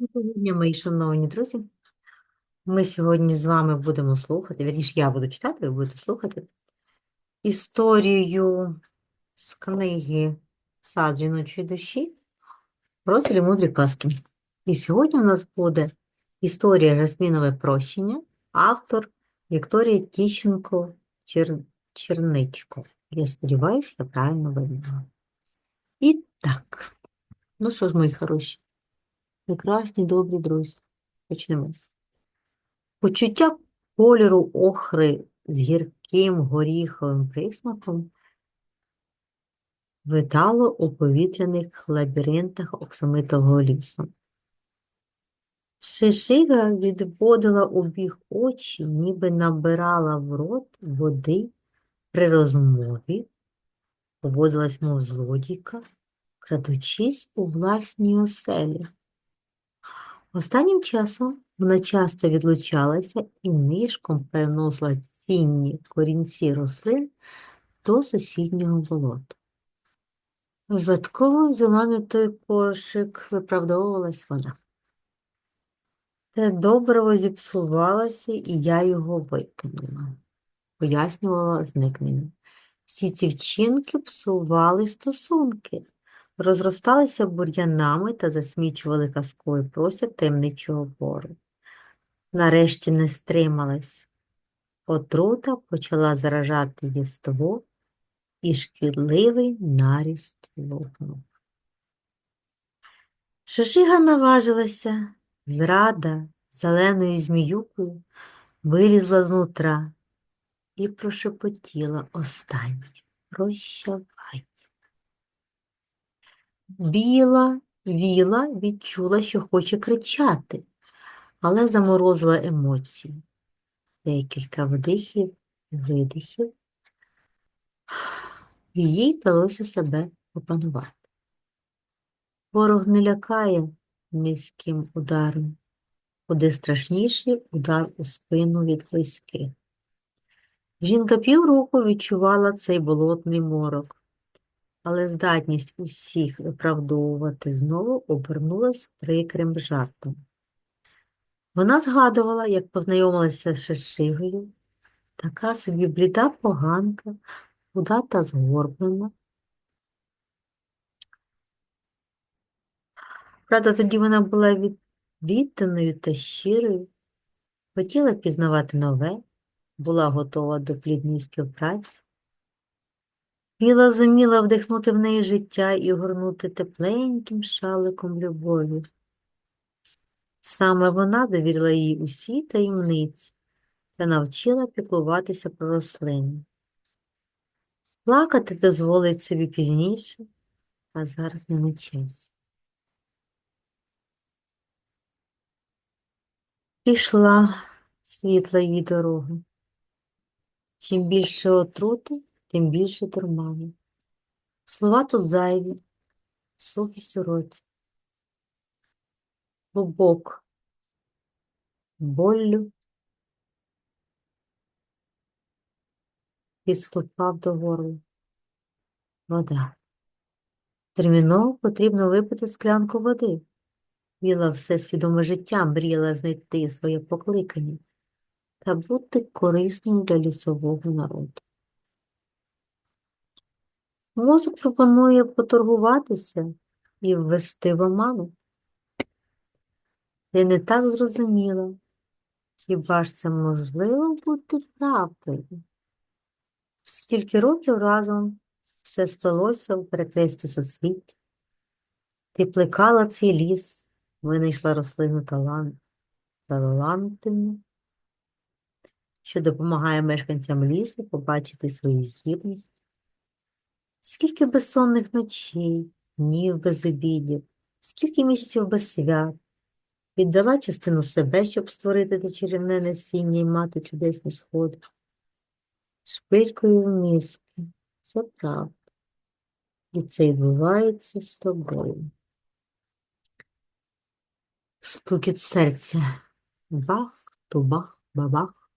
Доброго дня, мої шановні друзі. Ми сьогодні з вами будемо слухати, вірніше, я буду читати, ви будете слухати історію з книги Сад жіночої душі розділі мудрі казки. І сьогодні у нас буде історія Жасмінове прощення, автор Вікторія Тіщенко Чер... Черничко. Я сподіваюся, я правильно вимовила. І так, ну що ж, мої хороші, прекрасні, добрі друзі, почнемо. Почуття кольору охри з гірким горіховим присмаком витало у повітряних лабіринтах оксамитового лісу. Шишига відводила у бік очі, ніби набирала в рот води при розмові, поводилась, мов злодійка, крадучись у власній оселі. Останнім часом вона часто відлучалася і нишком переносила цінні корінці рослин до сусіднього болота. Випадково взяла не той кошик, виправдовувалась вона. Те добриво зіпсувалося, і я його викинула, пояснювала зникнення. Всі ці вчинки псували стосунки, розросталися бур'янами та засмічували казковий простір таємничого бору. Нарешті не стрималась. Отрута почала заражати єство, і шкідливий наріст лопнув. Шишига наважилася, зрада зеленою зміюкою вилізла знутра і прошепотіла останнє. Прощавай. Біла, віла відчула, що хоче кричати, але заморозила емоції. Декілька вдихів і видихів. Їй вдалося себе опанувати. Ворог не лякає низьким ударом, куди страшніший удар у спину від близьких. Жінка півроку відчувала цей болотний морок, але здатність усіх виправдовувати знову обернулась прикрим жартом. Вона згадувала, як познайомилася з Шишигою, така собі бліда поганка, худа та згорблена. Правда, тоді вона була від- відданою та щирою, хотіла пізнавати нове, була готова до плідної співпраці. Віла зуміла вдихнути в неї життя і огорнути тепленьким шаликом любові. Саме вона довірила їй усі таємниці та навчила піклуватися про рослини. Плакати дозволить собі пізніше, а зараз не на часі. Пішла світла її дорога. Чим більше отрути, тим більше дурману. Слова тут зайві, сухість роті. Клубок боллю підступав до горла. Вода. Терміново потрібно випити склянку води. Віла все свідоме життя мріяла знайти своє покликання та бути корисною для лісового народу. Мозок пропонує поторгуватися і ввести в оману. Я не так зрозуміла, хіба ж це можливо бути правдою? Скільки років разом все сплелося у перекресті суцвіття. Ти плекала цей ліс, винайшла рослину талант, талантину, що допомагає мешканцям лісу побачити свої здібності. Скільки безсонних ночей, днів без обідів, скільки місяців без свят, віддала частину себе, щоб створити те чарівне насіння і мати чудесні сходи. Шпилькою в мізки. Це правда. І це відбувається з тобою. Стукіт серця. Бах, тубах, бабах.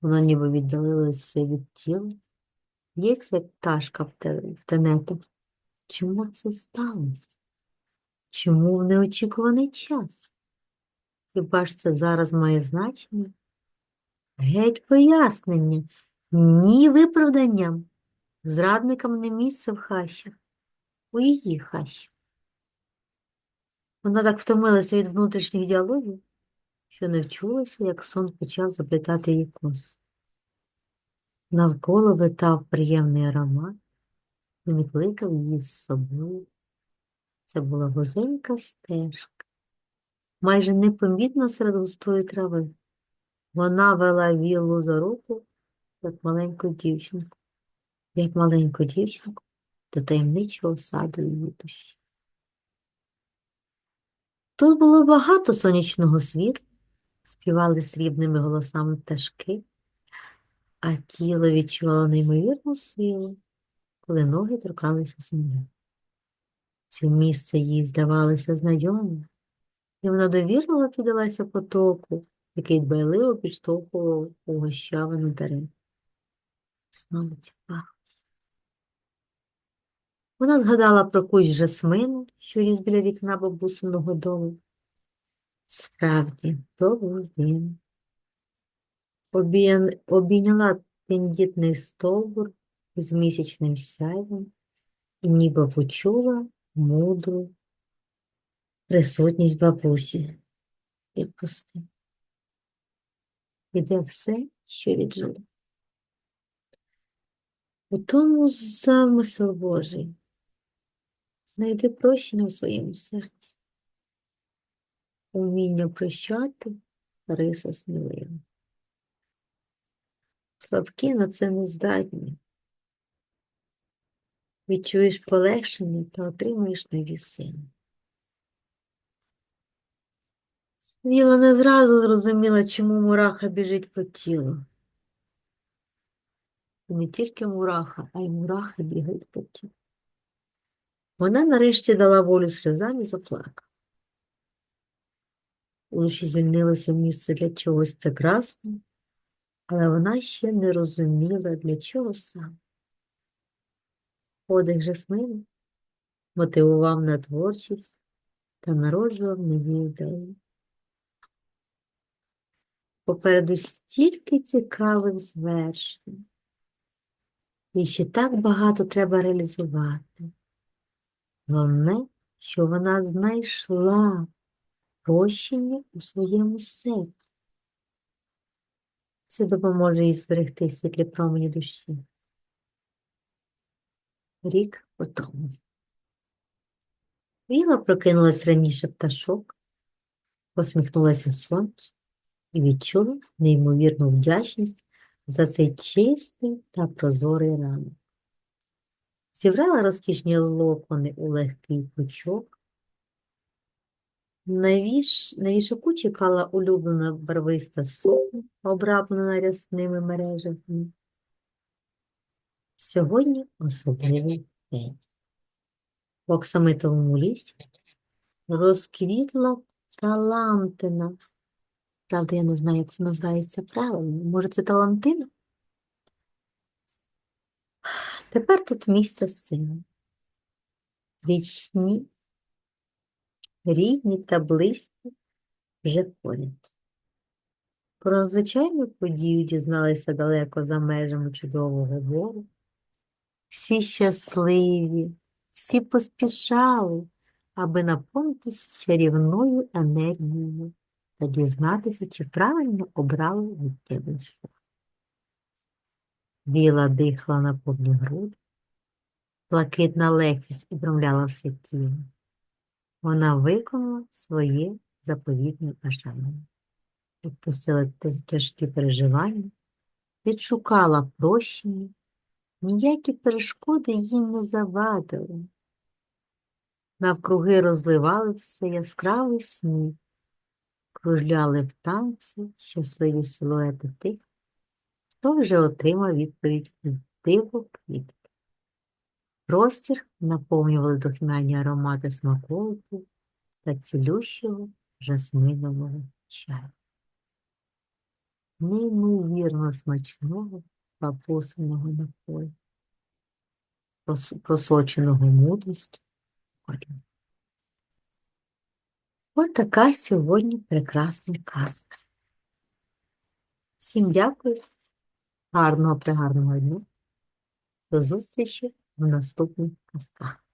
Воно ніби віддалилося від тіла. Є як пташка в тенетах. Чому це сталося? Чому в неочікуваний час? Хіба ж це зараз має значення? Геть пояснення, ні виправданням. Зрадникам не місце в хащах, у її хащах. Вона так втомилася від внутрішніх діалогів, що не вчулася, як сон почав заплітати її кос. Навколо витав приємний аромат, він кликав її з собою. Це була вузенька стежка, майже непомітна серед густої трави. Вона вела віллу за руку, як маленьку дівчинку, як маленьку дівчинку до таємничого саду її душі. Тут було багато сонячного світла, співали срібними голосами пташки, а тіло відчувало неймовірну силу, коли ноги торкалися землі. Це місце їй здавалося знайомим, і вона довірливо піддалася потоку, який дбайливо підштовхував у гощавину дерев. Знову ця пах. Вона згадала про кущ жасмину, що ріс біля вікна бабусиного дому. Справді, то був він. Обійняла тендітний стовбур із місячним сяйвом і ніби почула мудру присутність бабусі. Відпусти. Іде все, що віджило. У тому замисел Божий. Знайди прощення в своєму серці. Уміння прощати риса смілива. Слабкі на це не здатні. Відчуєш полегшення та отримаєш нові сили. Віла не зразу зрозуміла, чому мураха біжить по тілу. І не тільки мураха, а й мурахи бігають по тілу. Вона нарешті дала волю сльозам і заплакала. Душі звільнилося місце для чогось прекрасного, але вона ще не розуміла, для чого саме. Подих жасмину мотивував на творчість та народжував нові ідеї. Попереду стільки цікавих звершень. І ще так багато треба реалізувати. Головне, що вона знайшла прощення у своєму серці. Це допоможе їй зберегти світлі промені душі. Рік по тому. Віла прокинулась раніше пташок, посміхнулася сонцю і відчула неймовірну вдячність за цей чистий та прозорий ранок. Зібрала розкішні локони у легкий пучок. На, віш... на чекала улюблена барвиста сукня, обраблена рясними мережами. Сьогодні особливий день. В оксамитовому лісі розквітла талантина. Правда, я не знаю, як це називається правильно. Може, це талантина? Тепер тут місце сину. Річні, рідні та близькі вже поряд. Про надзвичайну подію дізналися далеко за межами чудового бору. Всі щасливі, всі поспішали, аби наповнитися чарівною енергією та дізнатися, чи правильно обрали життєвий шлях. Біла дихала на повні груди, блакитна легкість обрамляла все тіло. Вона виконала своє заповітне бажання, відпустила тяжкі переживання, відшукала прощення, ніякі перешкоди їй не завадили. Навкруги розливали все яскравий сміх, кружляли в танці щасливі силуети тих, хто вже отримав відповідь від диво квітки. Простір наповнювали духмяні аромати смаколиків та цілющого жасминового чаю. Неймовірно смачного бабусиного напою, просоченого мудрістю корінь. От така сьогодні прекрасна казка. Всім дякую. Гарного пригарного дня. До зустрічі в наступних казках.